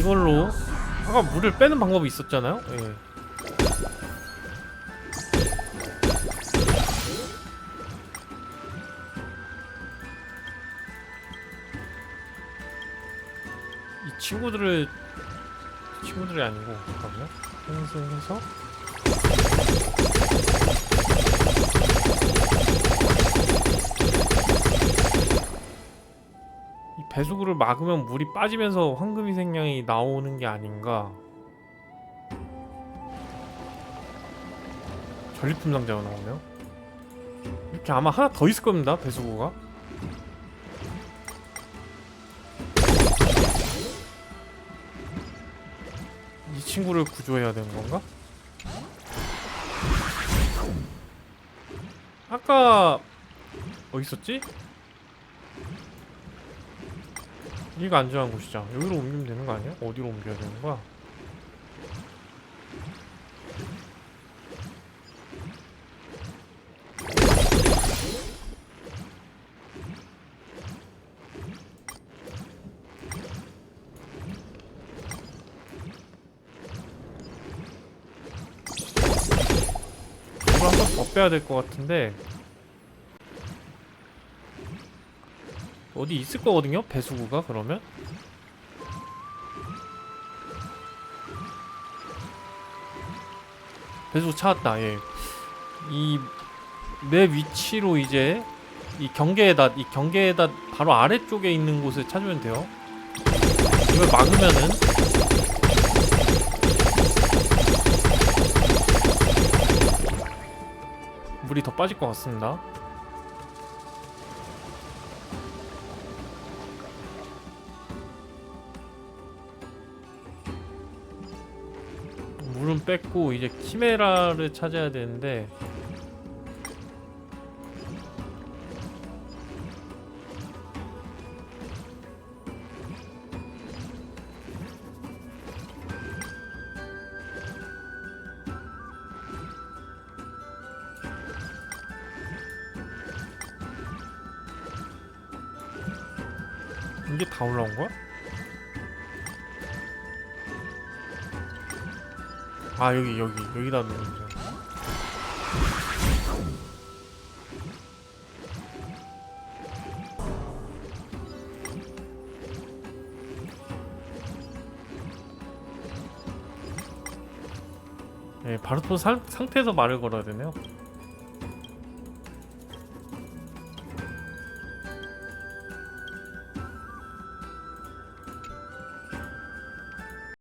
이걸로 아까 물을 빼는 방법이 있었잖아요. 예. 이 친구들을 친구들이 아니고 잠깐만요. 생성해서 배수구를 막으면 물이 빠지면서 황금이 생량이 나오는 게 아닌가. 전리품 상자가 나오네요. 이렇게 아마 하나 더 있을 겁니다. 배수구가. 이 친구를 구조해야 되는 건가? 아까 어디 있었지? 여기가 안전한 곳이죠. 여기로 옮기면 되는 거 아니야? 어디로 옮겨야 되는 거야? 이걸 한번 더 빼야 될 것 같은데 어디 있을 거거든요? 배수구가 그러면? 배수구 찾았다 예. 이 내 위치로 이제 이 경계에다 이 경계에다 바로 아래쪽에 있는 곳을 찾으면 돼요 이걸 막으면은 물이 더 빠질 것 같습니다 물은 뺐고 이제 키메라를 찾아야 되는데 이게 다 올라온 거야? 아 여기 여기 여기다 돼. 네, 바로 또 상, 상태에서 말을 걸어야 되네요.